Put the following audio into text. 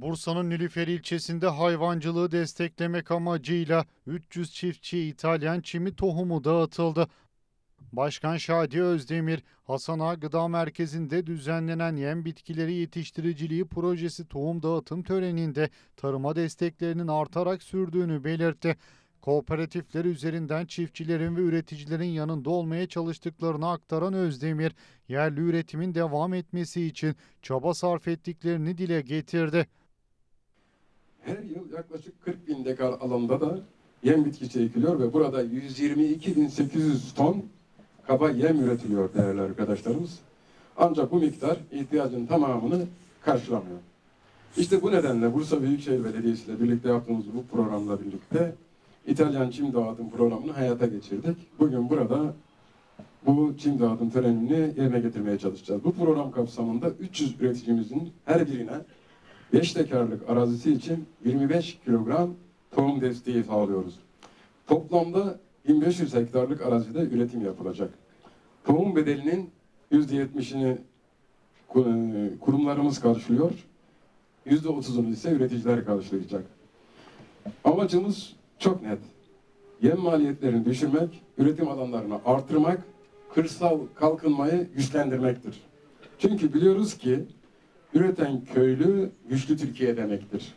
Bursa'nın Nilüfer ilçesinde hayvancılığı desteklemek amacıyla 300 çiftçiye İtalyan çimi tohumu dağıtıldı. Başkan Şadi Özdemir, Hasan Ağa Gıda Merkezi'nde düzenlenen yem bitkileri yetiştiriciliği projesi tohum dağıtım töreninde tarıma desteklerinin artarak sürdüğünü belirtti. Kooperatifler üzerinden çiftçilerin ve üreticilerin yanında olmaya çalıştıklarını aktaran Özdemir, yerli üretimin devam etmesi için çaba sarf ettiklerini dile getirdi. Yaklaşık 40 bin dekar alanda da yem bitkisi ekiliyor ve burada 122.800 ton kaba yem üretiliyor değerli arkadaşlarımız. Ancak bu miktar ihtiyacın tamamını karşılamıyor. İşte bu nedenle Bursa Büyükşehir Belediyesi ile birlikte yaptığımız bu programla birlikte İtalyan çim dağıtım programını hayata geçirdik. Bugün burada bu çim dağıtım törenini yerine getirmeye çalışacağız. Bu program kapsamında 300 üreticimizin her birine 5 dekarlık arazisi için 25 kilogram tohum desteği sağlıyoruz. Toplamda 1500 hektarlık arazide üretim yapılacak. Tohum bedelinin %70'ini ku- kurumlarımız karşılıyor. %30'unu ise üreticiler karşılayacak. Amacımız çok net. Yem maliyetlerini düşürmek, üretim alanlarını artırmak, kırsal kalkınmayı güçlendirmektir. Çünkü biliyoruz ki üreten köylü güçlü Türkiye demektir.